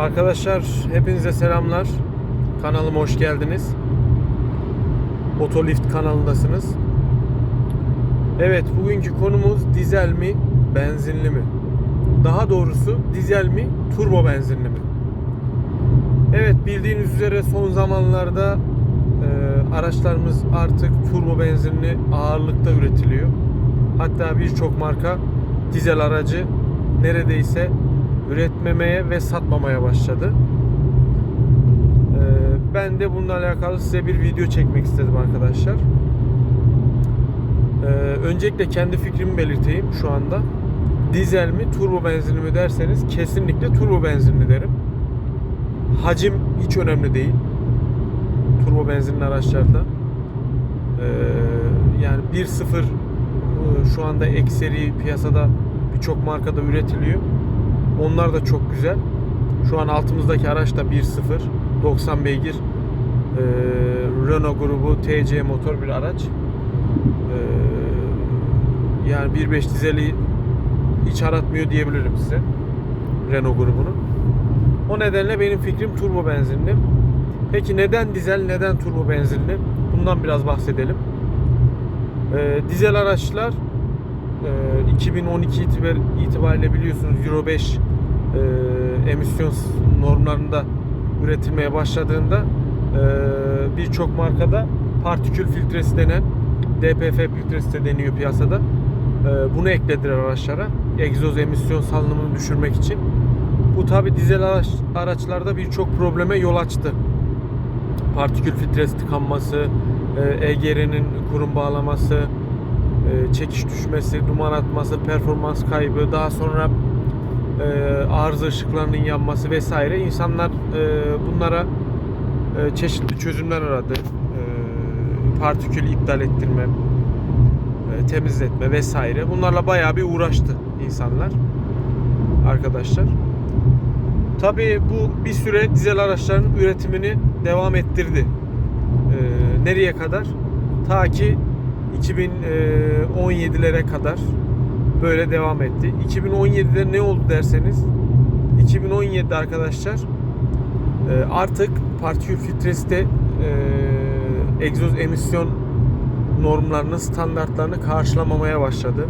Arkadaşlar hepinize selamlar. Kanalıma hoş geldiniz. Otolift kanalındasınız. Evet bugünkü konumuz dizel mi benzinli mi? Daha doğrusu dizel mi turbo benzinli mi? Evet bildiğiniz üzere son zamanlarda e, araçlarımız artık turbo benzinli ağırlıkta üretiliyor. Hatta birçok marka dizel aracı neredeyse üretmemeye ve satmamaya başladı. Ee, ben de bununla alakalı size bir video çekmek istedim arkadaşlar. Ee, öncelikle kendi fikrimi belirteyim şu anda. Dizel mi, turbo benzinli mi derseniz kesinlikle turbo benzinli derim. Hacim hiç önemli değil. Turbo benzinli araçlarda. Ee, yani 1.0 e, şu anda ekseri piyasada birçok markada üretiliyor. Onlar da çok güzel. Şu an altımızdaki araç da 1.0 90 beygir e, Renault grubu TC motor bir araç. E, yani 1.5 dizeli hiç aratmıyor diyebilirim size. Renault grubunun. O nedenle benim fikrim turbo benzinli. Peki neden dizel, neden turbo benzinli? Bundan biraz bahsedelim. E, dizel araçlar e, 2012 itibar, itibariyle biliyorsunuz Euro 5 e, emisyon normlarında üretilmeye başladığında e, birçok markada partikül filtresi denen DPF filtresi de deniyor piyasada. E, bunu eklediler araçlara. Egzoz emisyon salınımını düşürmek için. Bu tabi dizel araç, araçlarda birçok probleme yol açtı. Partikül filtresi tıkanması, e, EGR'nin kurum bağlaması, e, çekiş düşmesi, duman atması, performans kaybı, daha sonra e, arıza ışıklarının yanması vesaire insanlar e, bunlara e, çeşitli çözümler aradı. E, partikül iptal ettirme, e, temizletme vesaire. Bunlarla bayağı bir uğraştı insanlar arkadaşlar. Tabii bu bir süre dizel araçların üretimini devam ettirdi. E, nereye kadar? Ta ki 2017'lere kadar böyle devam etti. 2017'de ne oldu derseniz 2017'de arkadaşlar e, artık partikül filtresi de e, egzoz emisyon normlarının standartlarını karşılamamaya başladı.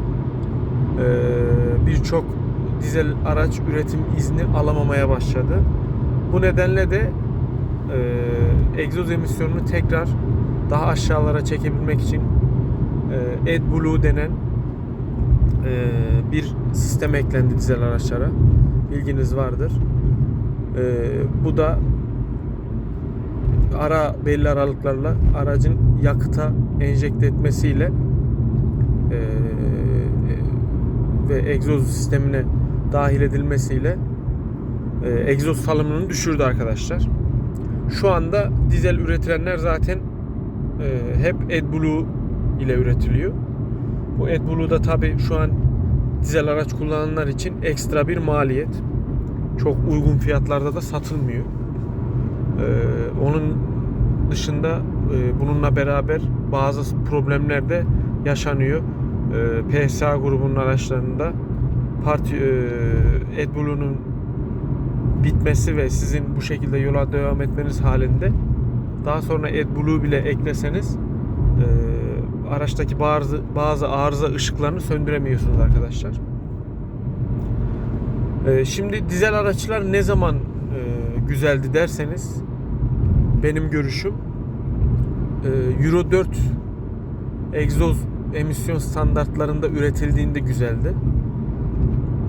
E, Birçok dizel araç üretim izni alamamaya başladı. Bu nedenle de e, egzoz emisyonunu tekrar daha aşağılara çekebilmek için e, AdBlue denen e, bir sistem eklendi dizel araçlara. Bilginiz vardır. E, bu da ara belli aralıklarla aracın yakıta enjekte etmesiyle e, ve egzoz sistemine dahil edilmesiyle e, egzoz salımını düşürdü arkadaşlar. Şu anda dizel üretilenler zaten e, hep AdBlue ile üretiliyor. Bu AdBlue da tabi şu an dizel araç kullananlar için ekstra bir maliyet. Çok uygun fiyatlarda da satılmıyor. Ee, onun dışında e, bununla beraber bazı problemler de yaşanıyor. Ee, PSA grubunun araçlarında parti e, AdBlue'nun bitmesi ve sizin bu şekilde yola devam etmeniz halinde daha sonra AdBlue bile ekleseniz e, araçtaki bazı bazı arıza ışıklarını söndüremiyorsunuz arkadaşlar. E, şimdi dizel araçlar ne zaman e, güzeldi derseniz benim görüşüm e, Euro 4 egzoz emisyon standartlarında üretildiğinde güzeldi.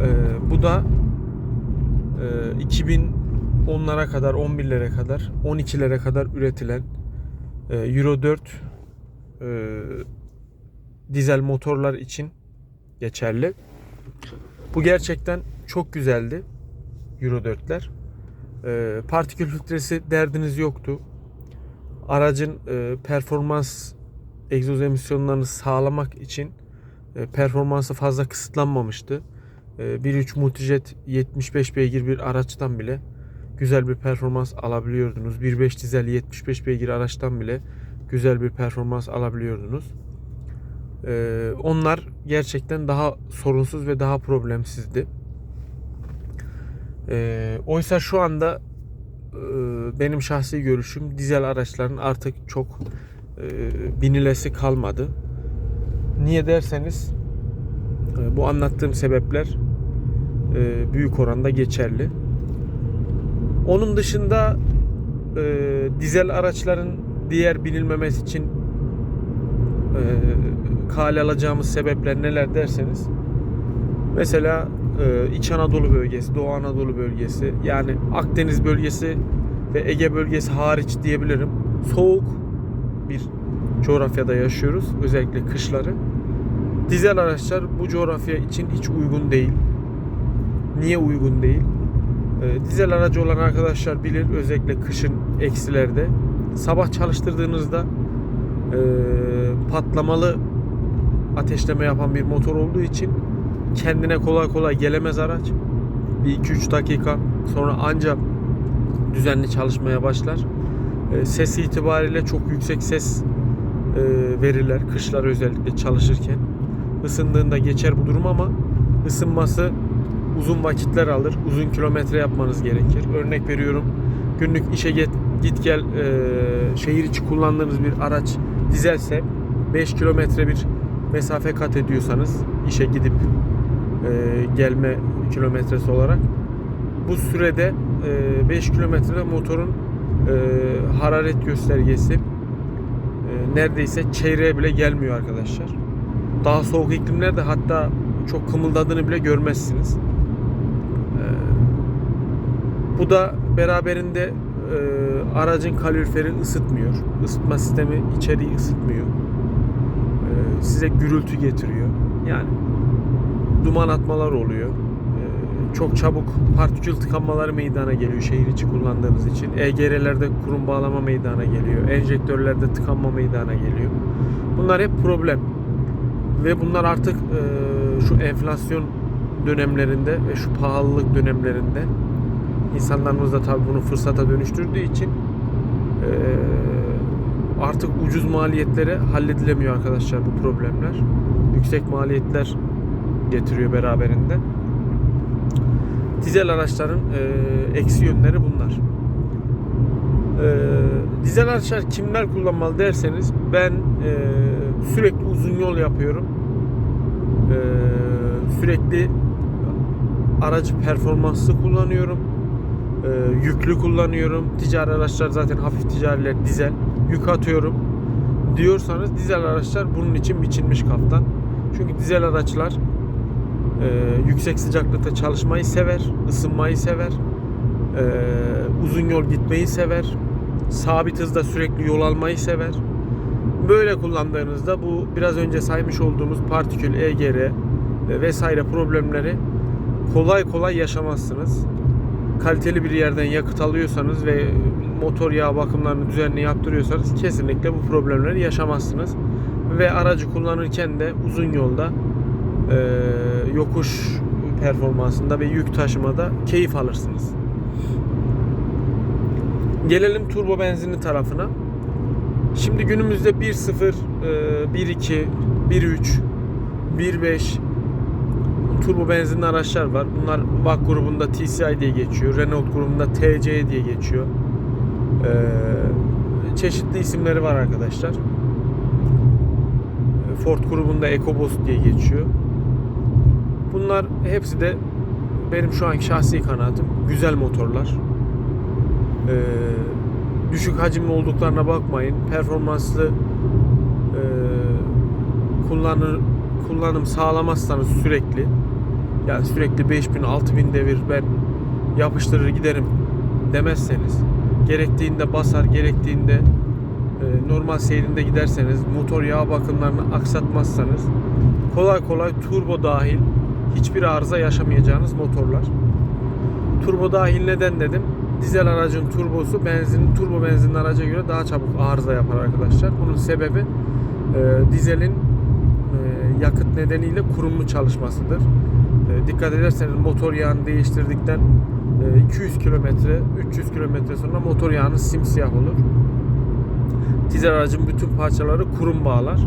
E, bu da e, 2010'lara kadar, 11'lere kadar, 12'lere kadar üretilen e, Euro 4 e, dizel motorlar için geçerli. Bu gerçekten çok güzeldi Euro 4'ler. E, partikül filtresi derdiniz yoktu. Aracın e, performans egzoz emisyonlarını sağlamak için e, performansı fazla kısıtlanmamıştı. E, 1.3 Multijet 75 beygir bir araçtan bile güzel bir performans alabiliyordunuz. 1.5 dizel 75 beygir araçtan bile güzel bir performans alabiliyordunuz. Ee, onlar gerçekten daha sorunsuz ve daha problemsizdi. Ee, oysa şu anda e, benim şahsi görüşüm dizel araçların artık çok e, binilesi kalmadı. Niye derseniz e, bu anlattığım sebepler e, büyük oranda geçerli. Onun dışında e, dizel araçların diğer binilmemesi için e, kale alacağımız sebepler neler derseniz mesela e, İç Anadolu bölgesi, Doğu Anadolu bölgesi yani Akdeniz bölgesi ve Ege bölgesi hariç diyebilirim. Soğuk bir coğrafyada yaşıyoruz özellikle kışları. Dizel araçlar bu coğrafya için hiç uygun değil. Niye uygun değil? E, dizel aracı olan arkadaşlar bilir özellikle kışın eksilerde sabah çalıştırdığınızda e, patlamalı ateşleme yapan bir motor olduğu için kendine kolay kolay gelemez araç. Bir 2-3 dakika sonra ancak düzenli çalışmaya başlar. E, ses itibariyle çok yüksek ses e, verirler kışlar özellikle çalışırken. Isındığında geçer bu durum ama ısınması uzun vakitler alır. Uzun kilometre yapmanız gerekir. Örnek veriyorum günlük işe git, gel e, şehir içi kullandığınız bir araç dizelse 5 kilometre bir mesafe kat ediyorsanız işe gidip e, gelme kilometresi olarak bu sürede e, 5 kilometrede motorun e, hararet göstergesi e, neredeyse çeyreğe bile gelmiyor arkadaşlar. Daha soğuk iklimlerde hatta çok kımıldadığını bile görmezsiniz. E, bu da beraberinde e, aracın kaloriferi ısıtmıyor. Isıtma sistemi içeriği ısıtmıyor. E, size gürültü getiriyor. Yani duman atmalar oluyor. E, çok çabuk partikül tıkanmaları meydana geliyor şehir içi kullandığınız için. EGR'lerde kurum bağlama meydana geliyor. Enjektörlerde tıkanma meydana geliyor. Bunlar hep problem. Ve bunlar artık e, şu enflasyon dönemlerinde ve şu pahalılık dönemlerinde insanlarımız da tabii bunu fırsata dönüştürdüğü için artık ucuz maliyetlere halledilemiyor arkadaşlar bu problemler. Yüksek maliyetler getiriyor beraberinde. Dizel araçların e, eksi yönleri bunlar. E, dizel araçlar kimler kullanmalı derseniz ben e, sürekli uzun yol yapıyorum. E, sürekli aracı performanslı kullanıyorum. E, yüklü kullanıyorum. Ticari araçlar zaten hafif ticariler dizel. Yük atıyorum diyorsanız dizel araçlar bunun için biçilmiş kaftan. Çünkü dizel araçlar e, yüksek sıcaklıkta çalışmayı sever, ısınmayı sever, e, uzun yol gitmeyi sever, sabit hızda sürekli yol almayı sever. Böyle kullandığınızda bu biraz önce saymış olduğumuz partikül, EGR e, vesaire problemleri kolay kolay yaşamazsınız. Kaliteli bir yerden yakıt alıyorsanız ve motor yağ bakımlarını düzenli yaptırıyorsanız kesinlikle bu problemleri yaşamazsınız. Ve aracı kullanırken de uzun yolda e, yokuş performansında ve yük taşımada keyif alırsınız. Gelelim turbo benzinli tarafına. Şimdi günümüzde 1.0, e, 1.2, 1.3, 1.5 turbo benzinli araçlar var. Bunlar VAK grubunda TCI diye geçiyor. Renault grubunda TC diye geçiyor. Ee, çeşitli isimleri var arkadaşlar. Ford grubunda EcoBoost diye geçiyor. Bunlar hepsi de benim şu anki şahsi kanaatim güzel motorlar. Ee, düşük hacimli olduklarına bakmayın. Performanslı e, kullanır kullanım sağlamazsanız sürekli yani sürekli 5000 6000 devir ben yapıştırır giderim demezseniz gerektiğinde basar gerektiğinde e, normal seyrinde giderseniz motor yağ bakımlarını aksatmazsanız kolay kolay turbo dahil hiçbir arıza yaşamayacağınız motorlar. Turbo dahil neden dedim? Dizel aracın turbosu benzin turbo benzinli araca göre daha çabuk arıza yapar arkadaşlar. Bunun sebebi e, dizelin e, yakıt nedeniyle kurumlu çalışmasıdır. E, dikkat ederseniz motor yağını değiştirdikten e, 200 kilometre 300 kilometre sonra motor yağınız simsiyah olur. Dizel aracın bütün parçaları kurum bağlar.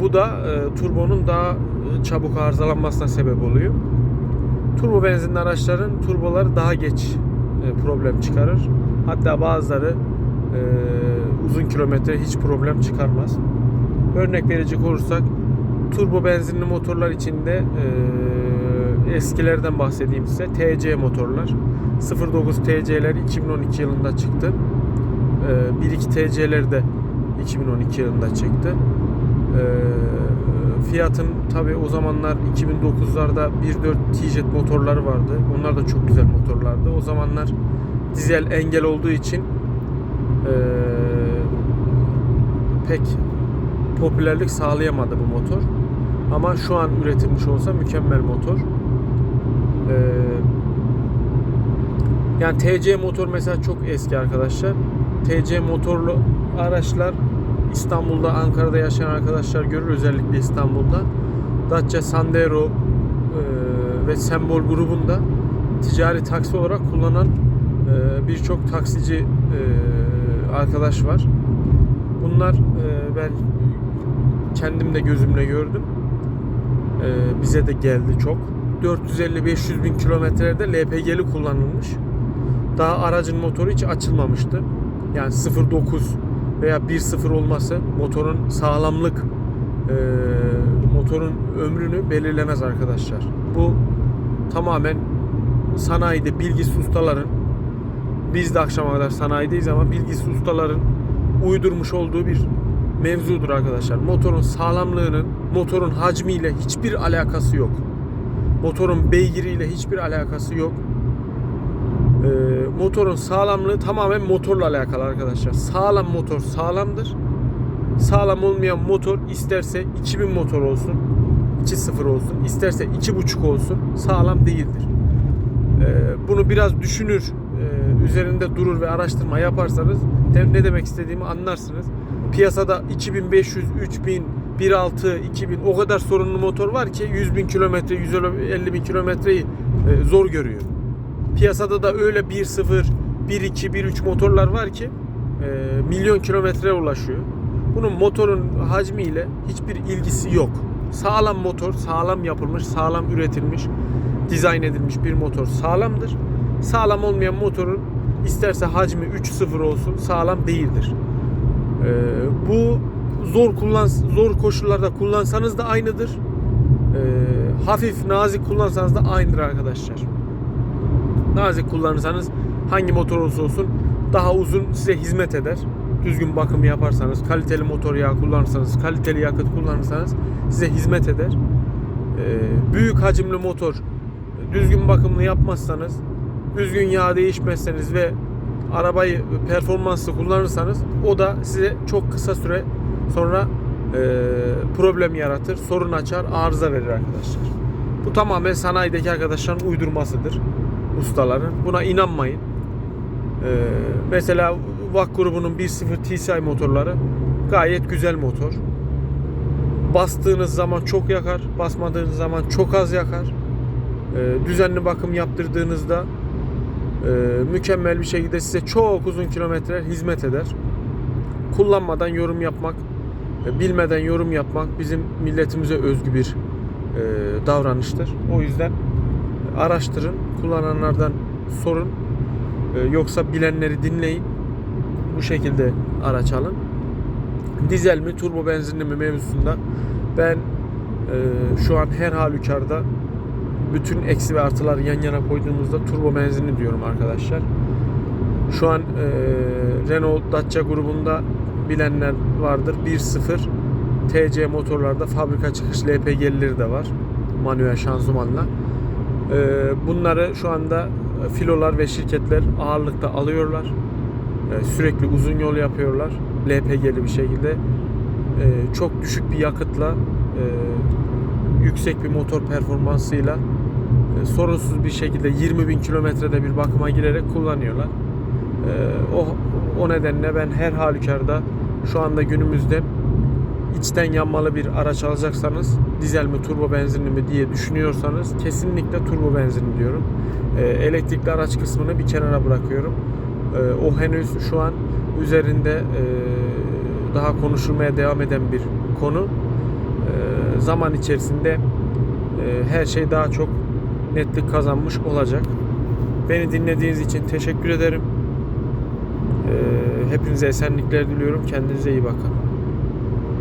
Bu da e, turbonun daha e, çabuk arızalanmasına sebep oluyor. Turbo benzinli araçların turboları daha geç e, problem çıkarır. Hatta bazıları e, uzun kilometre hiç problem çıkarmaz. Örnek verecek olursak turbo benzinli motorlar içinde e, eskilerden bahsedeyim size. TC motorlar. 09 TC'ler 2012 yılında çıktı. E, 1.2 TC'ler de 2012 yılında çıktı. E, Fiat'ın tabi o zamanlar 2009'larda 1.4 TJ motorları vardı. Onlar da çok güzel motorlardı. O zamanlar dizel engel olduğu için e, pek popülerlik sağlayamadı bu motor. Ama şu an üretilmiş olsa mükemmel motor. Ee, yani TC motor mesela çok eski arkadaşlar. TC motorlu araçlar İstanbul'da, Ankara'da yaşayan arkadaşlar görür özellikle İstanbul'da. Dacia Sandero e, ve Sembol grubunda ticari taksi olarak kullanan e, birçok taksici e, arkadaş var. Bunlar ben kendim de gözümle gördüm. Bize de geldi çok. 450-500 bin kilometrede LPG'li kullanılmış. Daha aracın motoru hiç açılmamıştı. Yani 0.9 veya 1.0 olması motorun sağlamlık e, motorun ömrünü belirlemez arkadaşlar. Bu tamamen sanayide bilgisiz ustaların biz de akşama kadar sanayideyiz ama bilgisiz ustaların uydurmuş olduğu bir mevzudur arkadaşlar. Motorun sağlamlığının motorun hacmiyle hiçbir alakası yok. Motorun beygiriyle hiçbir alakası yok. Ee, motorun sağlamlığı tamamen motorla alakalı arkadaşlar. Sağlam motor sağlamdır. Sağlam olmayan motor isterse 2000 motor olsun, 2.0 olsun, isterse 2.5 olsun sağlam değildir. Ee, bunu biraz düşünür, e, üzerinde durur ve araştırma yaparsanız ne demek istediğimi anlarsınız. Piyasada 2500, 3000, 1.6, 2000 o kadar sorunlu motor var ki 100 bin kilometre, 150 bin kilometreyi e, zor görüyor. Piyasada da öyle 1.0, 1.2, 1.3 motorlar var ki e, milyon kilometreye ulaşıyor. Bunun motorun hacmiyle hiçbir ilgisi yok. Sağlam motor, sağlam yapılmış, sağlam üretilmiş, dizayn edilmiş bir motor sağlamdır. Sağlam olmayan motorun isterse hacmi 3.0 olsun sağlam değildir. Ee, bu zor kullan zor koşullarda kullansanız da aynıdır. Ee, hafif nazik kullansanız da aynıdır arkadaşlar. Nazik kullanırsanız hangi motor olursa olsun daha uzun size hizmet eder. Düzgün bakım yaparsanız, kaliteli motor yağı kullanırsanız, kaliteli yakıt kullanırsanız size hizmet eder. Ee, büyük hacimli motor düzgün bakımını yapmazsanız, düzgün yağ değişmezseniz ve arabayı performanslı kullanırsanız o da size çok kısa süre sonra e, problem yaratır, sorun açar, arıza verir arkadaşlar. Bu tamamen sanayideki arkadaşların uydurmasıdır ustaların. Buna inanmayın. Ee, mesela VAK grubunun 1.0 TSI motorları gayet güzel motor. Bastığınız zaman çok yakar, basmadığınız zaman çok az yakar. Ee, düzenli bakım yaptırdığınızda e, mükemmel bir şekilde size çok uzun kilometre hizmet eder. Kullanmadan yorum yapmak, e, bilmeden yorum yapmak bizim milletimize özgü bir e, davranıştır. O yüzden araştırın, kullananlardan sorun. E, yoksa bilenleri dinleyin. Bu şekilde araç alın. Dizel mi, turbo benzinli mi mevzusunda ben e, şu an her halükarda bütün eksi ve artıları yan yana koyduğumuzda turbo benzinli diyorum arkadaşlar. Şu an e, Renault Dacia grubunda bilenler vardır. 1.0 TC motorlarda fabrika çıkış LPG'lileri de var. Manuel şanzımanla. E, bunları şu anda filolar ve şirketler ağırlıkta alıyorlar. E, sürekli uzun yol yapıyorlar. LPG'li bir şekilde. E, çok düşük bir yakıtla e, yüksek bir motor performansıyla e, sorunsuz bir şekilde 20 bin kilometrede bir bakıma girerek kullanıyorlar. E, o, o nedenle ben her halükarda şu anda günümüzde içten yanmalı bir araç alacaksanız dizel mi turbo benzinli mi diye düşünüyorsanız kesinlikle turbo benzinli diyorum. E, elektrikli araç kısmını bir kenara bırakıyorum. E, o henüz şu an üzerinde e, daha konuşulmaya devam eden bir konu. Zaman içerisinde e, her şey daha çok netlik kazanmış olacak. Beni dinlediğiniz için teşekkür ederim. Ee, hepinize esenlikler diliyorum. Kendinize iyi bakın.